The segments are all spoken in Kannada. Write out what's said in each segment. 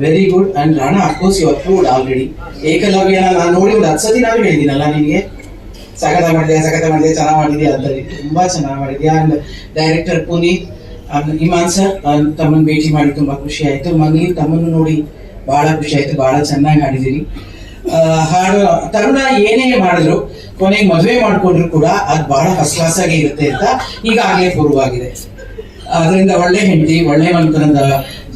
Very good and Rana of course you approved already ಏಕಲವ್ಯನ ನಾನು ನೋಡಿ ಒಂದು ಹತ್ತು ಸತಿ ನಾನು ಹೇಳಿದ್ದೀನಲ್ಲ ನಿನಗೆ? ಸಖತ ಮಾಡಿದೆ ಸಖತ ಮಾಡಿದೆ ಚೆನ್ನಾಗಿ ಮಾಡಿದ್ಯಾ ಅಂತ. ತುಂಬಾ ಚೆನ್ನಾಗಿ ಮಾಡಿದ್ಯಾ and director and Imman sir ತಮ್ಮನ್ನು ಭೇಟಿ ಮಾಡಿ ತುಂಬ ಖುಷಿ ಆಯ್ತು. ಮಗಲಿ ತಮ್ಮನ್ನು ನೋಡಿ ಬಹಳ ಖುಷಿ ಆಯಿತು. ಬಹಳ ಚೆನ್ನಾಗಿ ಹಾಡಿದಿರಿ ಆ, ಹಾಡು ತರುಣ ಏನೇ ಮಾಡಿದ್ರು ಕೊನೆಗೆ ಮದುವೆ ಮಾಡ್ಕೊಂಡ್ರು ಕೂಡ ಅದು ಬಹಳ ಫಸ್ಟ್ ಇರುತ್ತೆ ಅಂತ ಈಗಾಗಲೇ ಪೂರ್ವವಾಗಿದೆ. ಅದರಿಂದ ಒಳ್ಳೆ ಹೆಂಡತಿ ಒಳ್ಳೆ ಮನ್ಕನದ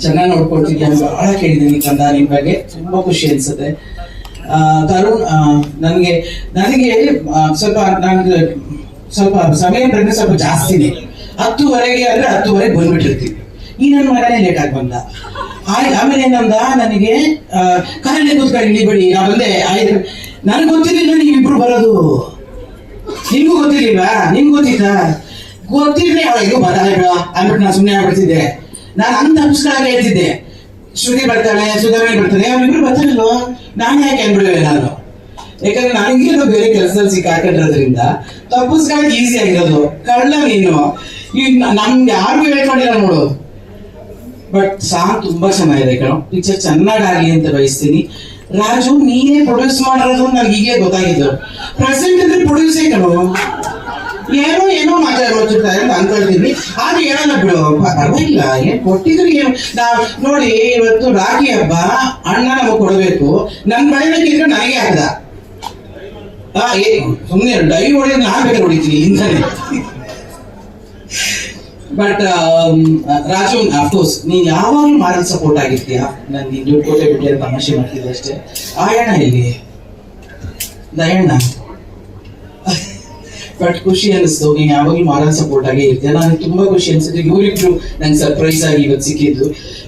ಚೆನ್ನಾಗಿ ನೋಡ್ಕೊಳ್ತಿದ್ದೆ ಅಂತ ಬಹಳ ಕೇಳಿದ್ದೀನಿ ಕಂದ, ನಿಮ್ ಬಗ್ಗೆ ತುಂಬಾ ಖುಷಿ ಅನ್ಸುತ್ತೆ. ತರುಣ್ ನನಗೆ ನನಗೆ ಸ್ವಲ್ಪ ನಾನು ಸ್ವಲ್ಪ ಸಮಯ ಬಂದ್ರೆ ಸ್ವಲ್ಪ ಜಾಸ್ತಿನೇ ಹತ್ತುವರೆಗೆ ಅಂದ್ರೆ ಹತ್ತುವರೆಗೆ ಬಂದ್ಬಿಟ್ಟಿರ್ತೀವಿ ಈ ನನ್ನ ಮಗನೇ ಲೇಟ್ ಆಗಿ ಬಂದ. ಆಮೇಲೆ ಏನಂದ, ನನಗೆ ಕಾರಲ್ಲಿ ಕೂತ್ಕೊಂಡು ಇಳಿಬೇಡಿ ನಾ ಬಂದೆ. ಆಯ್ತು. ನನಗೆ ಗೊತ್ತಿರಲಿಲ್ಲ ನೀವಿಬ್ರು ಬರೋದು. ನಿಮ್ಗೂ ಗೊತ್ತಿರ್ಲಿಲ್ವಾ? ನಿಮ್ಗೆ ಗೊತ್ತಿತ್ತಾ? ಗೊತ್ತಿರ್ಲಿ ಅವಳಿಗೂ ಬರಲ್ಲ ಅಂದ್ಬಿಟ್ಟು ನಾನು ಸುಮ್ಮನೆ ಆಗ್ಬಿಡ್ತಿದ್ದೆ. ನಾನು ಅಂತ ಅನ್ಸ್ಕೊಂಡಾಗ ಹೇಳ್ತಿದ್ದೆ. ಶ್ರುತಿ ಬರ್ತಾಳೆ ಸುಧಾರಣೆ ಬರ್ತಾಳೆ. ಅವ್ರಿಬ್ರು ಬರ್ತಾರಲ್ವ? ನಾನು ಯಾಕೆ ಅಂದ್ಬಿಡುವೆ ನಾನು ಯಾಕಂದ್ರೆ ನನಗೇನು ಬೇರೆ ಕೆಲಸದಲ್ಲಿ ಸಿಕ್ಕಾಕೊಂಡಿರೋದ್ರಿಂದ ತಪ್ಪಿಸ್ಕೊಳಕ್ ಈಸಿ ಆಗಿರೋದು. ಕಳ್ಳ ನೀನು. ಈಗ ನಮ್ಗೆ ಯಾರಿಗೂ ಹೇಳ್ಕೊಂಡಿಲ್ಲ ನೋಡು. ಬಟ್ ಸಾಂಗ್ ತುಂಬಾ ಚೆನ್ನಾಗಿದೆ ಕಣೋ. ಪಿಕ್ಚರ್ ಚೆನ್ನಾಗಾಗಿ ಅಂತ ಬಯಸ್ತೀನಿ. ರಾಜು, ನೀನೇ ಪ್ರೊಡ್ಯೂಸ್ ಮಾಡಿರೋದು ನನಗೆ ಹೀಗೆ ಗೊತ್ತಾಗಿದ್ದು. ಪ್ರೆಸೆಂಟ್ ಅಂದ್ರೆ ಪ್ರೊಡ್ಯೂಸೇ ಕಣೋ. ಏನೋ ಮಾತಾಡ್ತಿರ್ತಾರೆ ಅಂತ ಅನ್ಕೊಳ್ತೀನಿ. ಆದ್ರೆ ಹೇಳಲ್ಲ ಬಿಡು ಪರವಾಗಿಲ್ಲ. ಏನ್ ಕೊಟ್ಟಿದ್ರು ಏನು? ನಾವ್ ನೋಡಿ, ಇವತ್ತು ರಾಗಿ ಹಬ್ಬ ಅಣ್ಣ ನಮಗ್ ಕೊಡಬೇಕು. ನನ್ ಬೆಳೆಬೇಕಿದ್ರೆ ನನಗೆ ಹಾಕ್ದ ಸುಮ್ಮನೆ ಡೈ ಹೊಡೆಯೋದು ನಾನ್ ಬೇಕಾದ್ರೆ ಹೊಡಿತೀನಿ ಇಂತಾನೆ. ಬಟ್ ರಾಜು ಅಫ್ಕೋರ್ಸ್ ನೀನ್ ಯಾವಾಗಲೂ ಮಾರಿ ಸಪೋರ್ಟ್ ಆಗಿರ್ತೀಯ? ನನ್ ದುಡ್ಡು ಕೊಟ್ಟೆ ಬಿಟ್ಟೆ ತಮಾಷೆ ಮಾಡ್ತಿದ್ದೆ ಅಷ್ಟೇ. ಆಯಣ್ಣ ಇಲ್ಲಿ ದಯಣ್ಣ. ಬಟ್ ಖುಷಿ ಅನಿಸ್ತು ನೀನ್ ಯಾವಾಗಲೂ ಮಾರಲ್ ಸಪೋರ್ಟ್ ಆಗಿ ಇರ್ತೀಯ. ನನಗೆ ತುಂಬಾ ಖುಷಿ ಅನ್ಸುತ್ತೆ. ಇವರಿಬ್ರು ನಂಗೆ ಸರ್ಪ್ರೈಸ್ ಆಗಿ ಇವತ್ತು ಸಿಕ್ಕಿದ್ದು.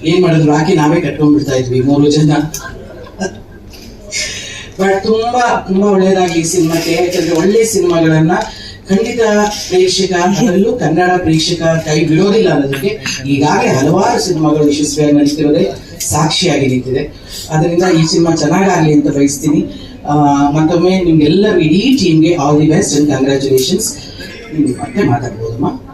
ಏನ್ ಮಾಡಿದ್ರು? ಹಾಕಿ ನಾವೇ ಕಟ್ಕೊಂಡ್ಬಿಡ್ತಾ ಇದ್ವಿ, ಮೂರು ಜನ. ಬಟ್ ತುಂಬಾ ತುಂಬಾ ಒಳ್ಳೇದಾಗಿ ಈ ಸಿನಿಮಾಕ್ಕೆ ಯಾಕಂದ್ರೆ ಒಳ್ಳೆ ಸಿನಿಮಾಗಳನ್ನ ಖಂಡಿತ ಪ್ರೇಕ್ಷಕ ಅದರಲ್ಲೂ ಕನ್ನಡ ಪ್ರೇಕ್ಷಕ ಕೈ ಬಿಡೋದಿಲ್ಲ ಅನ್ನೋದಕ್ಕೆ ಈಗಾಗಲೇ ಹಲವಾರು ಸಿನಿಮಾಗಳು ಯಶಸ್ವಿಯಾಗಿ ನಡೀತಿರೋದೇ ಸಾಕ್ಷಿಯಾಗಿ ನಿಂತಿದೆ. ಅದರಿಂದ ಈ ಸಿನಿಮಾ ಚೆನ್ನಾಗಾಗಲಿ ಅಂತ ಬಯಸ್ತೀನಿ. ಮತ್ತೊಮ್ಮೆ ನಿಮ್ಗೆಲ್ಲರೂ ಇಡೀ ಟೀಮ್ಗೆ all the best and congratulations ಮತ್ತೆ ಮಾತಾಡ್ಬೋದಮ್ಮ.